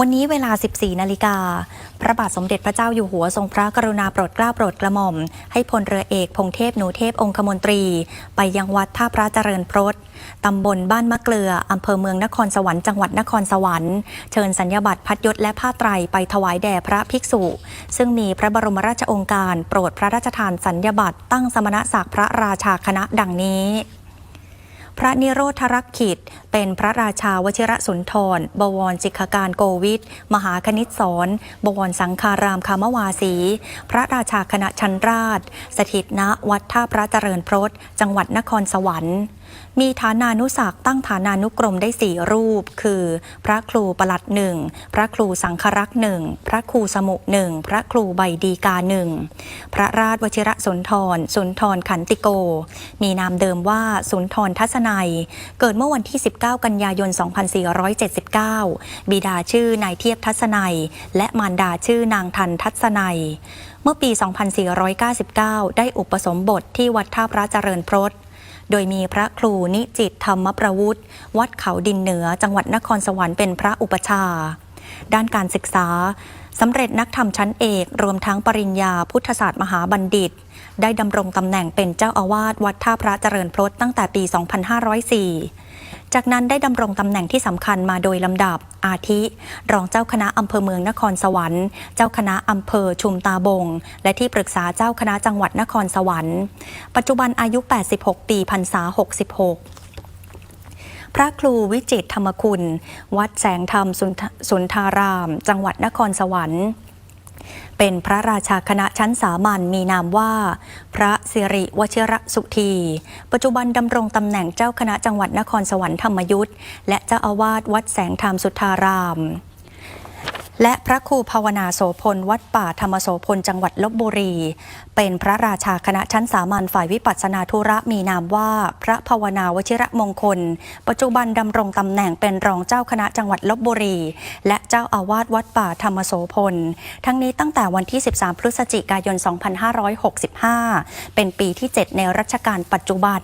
วันนี้เวลา 14 นาฬิกา พระบาทสมเด็จพระเจ้าอยู่หัวทรงพระกรุณาโปรดเกล้าโปรดกระหม่อม ให้พลเรือเอกพงเทพหนูเทพองคมนตรี ไปยังวัดท่าพระเจริญพรตตำบลบ้านมะเกลือ อำเภอเมืองนครสวรรค์จังหวัดนครสวรรค์ เชิญสัญญาบัตรพัดยศและผ้าไตรไปถวายแด่พระภิกษุ ซึ่งมีพระบรมราชองค์การ โปรดพระราชทานสัญญาบัตรตั้งสมณศักดิ์พระราชาคณะดังนี้ พระนิโรธรักขิต เป็นพระราชาวชิระสุนทร บวรจิกการโกวิทมหาคณิตสอนบวรสังคารามคามวาสี พระราชาคณะชันราช สถิตณวัดท่าพระเจริญพรตจังหวัดนครสวรรค์ มีฐานานุศักตั้งฐานานุกรมได้สี่รูป คือ พระครูประหลัดหนึ่งพระครูสังครักษ์หนึ่งพระครูสมุหนึ่งพระครูใบดีกาหนึ่งพระราชวชิระสุนทรสุนทรขันติโก มีนามเดิมว่าสุนทรทัศนัย เกิดเมื่อวันที่ 19 กันยายน 2479 บิดาชื่อนายเทียบทัศนัย และมารดาชื่อนางทันทัศนัยเมื่อปี 2499 ได้อุปสมบทที่วัดท่าพระเจริญพรต โดยมีพระครูนิจิตธรรมประวุฒิวัดเขาดินเหนือ จังหวัดนครสวรรค์เป็นพระอุปชา ด้านการศึกษาสำเร็จนักธรรมชั้นเอก รวมทั้งปริญญาพุทธศาสตร์มหาบัณฑิต ได้ดำรงตำแหน่งเป็นเจ้าอาวาสวัดท่าพระเจริญพรตตั้งแต่ปี 2504 จากนั้นได้ดำรงตำแหน่งที่สำคัญมาโดยลำดับ อาทิ รองเจ้าคณะอำเภอเมืองนครสวรรค์ เจ้าคณะอำเภอชุมตาบง และที่ปรึกษาเจ้าคณะจังหวัดนครสวรรค์ ปัจจุบันอายุ 86 ปีพรรษา 66พระครูวิจิตธรรมคุณ วัดแสงธรรมสุนทสุนทาราม จังหวัดนครสวรรค์ เป็นพระราชาคณะชั้นสามัญมีนามว่า พระสิริวชิระสุธี ปัจจุบันดำรงตำแหน่งเจ้าคณะจังหวัดนครสวรรค์ธรรมยุทธ์และเจ้าอาวาสวัดแสงธรรมสุทธาราม และพระครูภาวนาโสพล วัดป่าธรรมโสพลจังหวัดลบบุรี เป็นพระราชาคณะชั้นสามัญฝ่ายวิปัสสนาธุระมีนามว่า พระภาวนาวชิระมงคล ปัจจุบันดำรงตำแหน่งเป็นรองเจ้าคณะจังหวัดลบบุรี และเจ้าอาวาสวัดป่าธรรมโสพล ทั้งนี้ตั้งแต่วันที่ 13 พฤศจิกายน 2565 เป็นปีที่ 7 ในรัชกาลปัจจุบัน